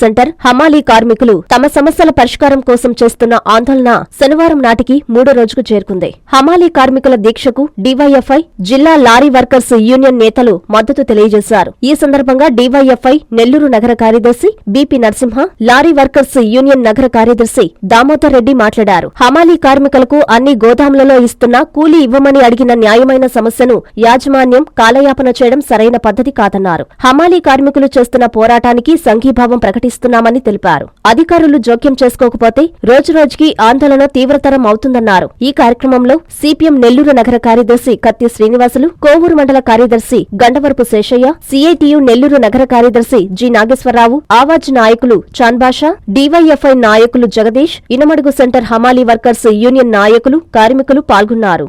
Centre హమాలీ కార్మికులు తమ సమస్యల పరిష్కారం కోసం చేస్తున్న ఆందోళన శనివారం నాటికి మూడో రోజుకు చేరుకుంది. హమాలీ కార్మికుల దీక్షకు డివైఎఫ్ఐ జిల్లా లారీ వర్కర్స్ యూనియన్ నేతలు మద్దతు తెలియజేశారు. ఈ సందర్భంగా డివైఎఫ్ఐ నెల్లూరు నగర కార్యదర్శి BP Narasimha lorry workers union నగర కార్యదర్శి దామోదర్ రెడ్డి మాట్లాడారు. హమాలీ కార్మికులకు అన్ని గోదాములలో ఇస్తున్న కూలీ ఇవ్వమని అడిగిన న్యాయమైన సమస్యను యాజమాన్యం కాలయాపన చేయడం సరైన పద్ధతి కాదన్నారు. హమాలీ కార్మికులు చేస్తున్న పోరాటానికి సంఘీభావం ప్రకటిస్తున్నామని తెలిపారు. అధికారులు జోక్యం చేసుకోకపోతే రోజురోజుకి ఆందోళన తీవ్రతరం అవుతుందన్నారు. ఈ కార్యక్రమంలో సిపిఎం నెల్లూరు నగర కార్యదర్శి కత్తి శ్రీనివాసులు కోవూరు మండల కార్యదర్శి గండవరపు శేషయ్య సిఐటియు నెల్లూరు నగర కార్యదర్శి జి నాగేశ్వరరావు ఆవాజ్ నాయకులు చాన్బాషా డివైఎఫ్ఐ నాయకులు జగదీష్ ఇనమడుగు సెంటర్ హమాలీ వర్కర్స్ యూనియన్ నాయకులు కార్మికులు పాల్గొన్నారు.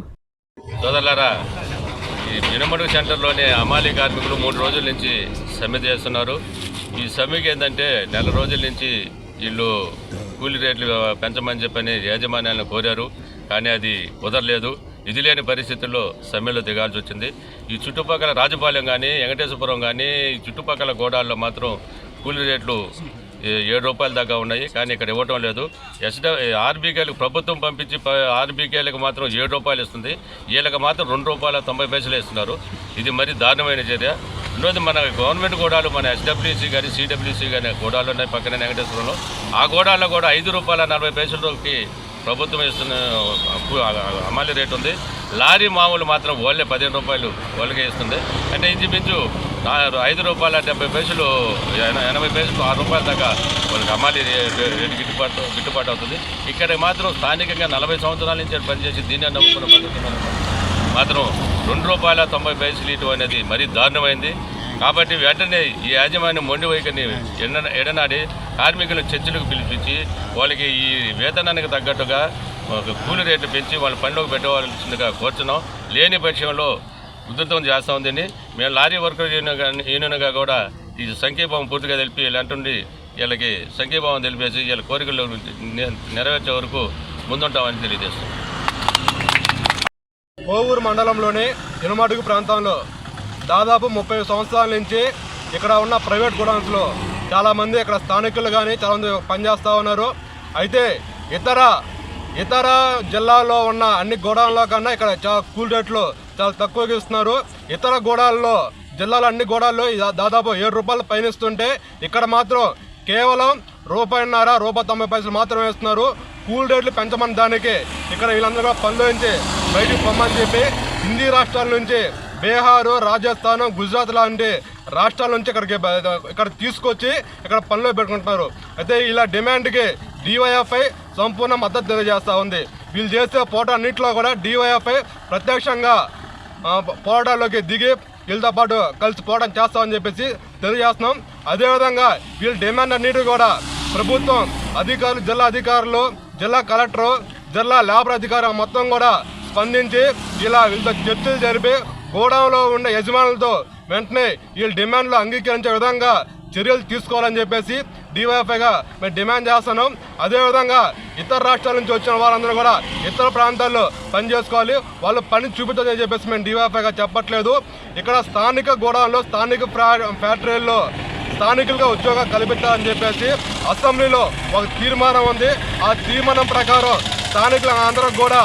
ఈ సెంటర్లోని అమాలి కార్మికులు మూడు రోజుల నుంచి సమ్మె చేస్తున్నారు. ఈ సమ్మెకి ఏంటంటే నెల రోజుల నుంచి వీళ్ళు కూలీ రేట్లు పెంచమని చెప్పని యాజమాన్యాలను కోరారు కానీ అది కుదరలేదు. ఇది లేని పరిస్థితుల్లో సమ్మెలో దిగాల్సి వచ్చింది. ఈ చుట్టుపక్కల రాజపాలెం కానీ వెంకటేశ్వరపురం కానీ ఈ చుట్టుపక్కల గోడాల్లో మాత్రం కూలీ రేట్లు ఏడు రూపాయల దాకా ఉన్నాయి కానీ ఇక్కడ ఇవ్వటం లేదు. ఎస్డ ఆర్బీకేలకు ప్రభుత్వం పంపించి ఆర్బీకేలకు మాత్రం ఏడు రూపాయలు ఇస్తుంది. వీళ్ళకి మాత్రం రెండు రూపాయల తొంభై పైసలు ఇస్తున్నారు. ఇది మరి దారుణమైన చర్య. రెండోది మన గవర్నమెంట్ గోడాలు మన ఎస్డబ్ల్యూసీ కానీ సిడబ్ల్యూసీ కానీ గోడాలు ఉన్నాయి పక్కనే వెంకటేశ్వరంలో. ఆ గోడాల్లో కూడా ఐదు రూపాయల నలభై పైసలకి ప్రభుత్వం ఇస్తున్న అప్పు- అమలు రేటు ఉంది. లారీ మామూలు మాత్రం ఓళ్ళే పదిహేను రూపాయలు ఓళ్ళకే ఇస్తుంది. అంటే ఇంచుమించు ఐదు రూపాయల డెబ్బై పైసలు ఎనభై పైసలు ఆరు రూపాయల దాకా వాళ్ళకి అమ్మాలి రేటు గిట్టుబాటు గిట్టుబాటు అవుతుంది. ఇక్కడ మాత్రం స్థానికంగా నలభై సంవత్సరాల నుంచి పనిచేసి దీన్ని నమ్ముకున్న పద్ధతి మాత్రం రెండు రూపాయల తొంభై పైసలు ఇటు అనేది మరీ దారుణమైంది. కాబట్టి వెంటనే ఈ యాజమాన్యం మొండి వైఖరిని ఎడనాడి కార్మికులను చర్చలకు పిలిపించి వాళ్ళకి ఈ వేతనానికి తగ్గట్టుగా ఒక కూలి రేట్లు పెంచి వాళ్ళ పనిలోకి పెట్టవలసిందిగా కోరుతున్నాం. లేని పక్షంలో ఉధృతం చేస్తూ ఉందని మేము లారీ వర్కర్ యూనియన్ యూనియన్గా కూడా ఈ సంఖ్యాభావం పూర్తిగా తెలిపి వీళ్ళు వీళ్ళకి సంఖ్యాభావం తెలిపేసి వీళ్ళ కోరికలు నెరవేర్చే వరకు ముందుంటామని తెలియజేస్తున్నాం. కోవూరు మండలంలోని ఇనుమడుగు ప్రాంతంలో దాదాపు ముప్పై సంవత్సరాల నుంచి ఇక్కడ ఉన్న ప్రైవేట్ గోడౌన్స్లో చాలామంది ఇక్కడ స్థానికులు కానీ చాలామంది పనిచేస్తూ ఉన్నారు. అయితే ఇతర ఇతర జిల్లాల్లో ఉన్న అన్ని గోడౌన్ల కన్నా ఇక్కడ చాలా కూల్ రేట్లు చాలా తక్కువగా ఇస్తున్నారు ఇతర గోడాల్లో జిల్లాలో అన్ని గోడాల్లో దాదాపు ఏడు రూపాయలు పైన ఇస్తుంటే ఇక్కడ మాత్రం కేవలం రూపాయిన్నర రూపాయి తొంభై పైసలు మాత్రమే ఇస్తున్నారు. కూల్ రేట్లు పెంచమని దానికి ఇక్కడ వీళ్ళందరూ కూడా పనుల నుంచి బయటికి పొమ్మని చెప్పి హిందీ రాష్ట్రాల నుంచి బీహారు రాజస్థాన్ గుజరాత్ లాంటి రాష్ట్రాల నుంచి ఇక్కడికి ఇక్కడ తీసుకొచ్చి ఇక్కడ పనిలో పెట్టుకుంటున్నారు. అయితే ఇలా డిమాండ్కి డివైఎఫ్ఐ సంపూర్ణ మద్దతు తెలియజేస్తూ ఉంది. వీళ్ళు చేసే పోట అన్నింటిలో కూడా డివైఎఫ్ఐ ప్రత్యక్షంగా పోరాటాల్లోకి దిగి వీళ్ళతో పాటు కలిసి పోవడం చేస్తామని చెప్పేసి తెలియజేస్తున్నాం. అదేవిధంగా వీళ్ళ డిమాండ్ అన్నిటి కూడా ప్రభుత్వం అధికారులు జిల్లా అధికారులు జిల్లా కలెక్టరు జిల్లా లేబర్ అధికారి మొత్తం కూడా స్పందించి ఇలా వీళ్ళతో చర్చలు జరిపి గోడౌన్లో ఉండే యజమానులతో వెంటనే వీళ్ళ డిమాండ్లు అంగీకరించే విధంగా చర్యలు తీసుకోవాలని చెప్పేసి డివైఎఫ్ఐగా మేము డిమాండ్ చేస్తున్నాం. అదేవిధంగా ఇతర రాష్ట్రాల నుంచి వచ్చిన వారందరూ కూడా ఇతర ప్రాంతాల్లో పని చేసుకోవాలి. వాళ్ళు పని చూపించదని చెప్పేసి మేము డివైఎఫ్ఐగా చెప్పట్లేదు. ఇక్కడ స్థానిక గోడౌన్లో స్థానిక ఫ్యాక్టరీల్లో స్థానికులుగా ఉద్యోగం కల్పించాలని చెప్పేసి అసెంబ్లీలో ఒక తీర్మానం ఉంది. ఆ తీర్మానం ప్రకారం స్థానికుల అందరూ కూడా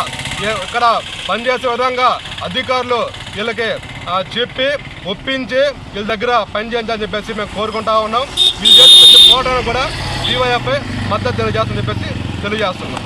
ఇక్కడ పనిచేసే విధంగా అధికారులు వీళ్ళకి చెప్పి ఒప్పించి వీళ్ళ దగ్గర పనిచేయించాలని చెప్పేసి మేము కోరుకుంటా ఉన్నాం. వీళ్ళు చేసే ప్రతి కూడా డివైఎఫ్ఐ మద్దతు తెలియజేస్తుందని చెప్పేసి తెలియజేస్తున్నాం.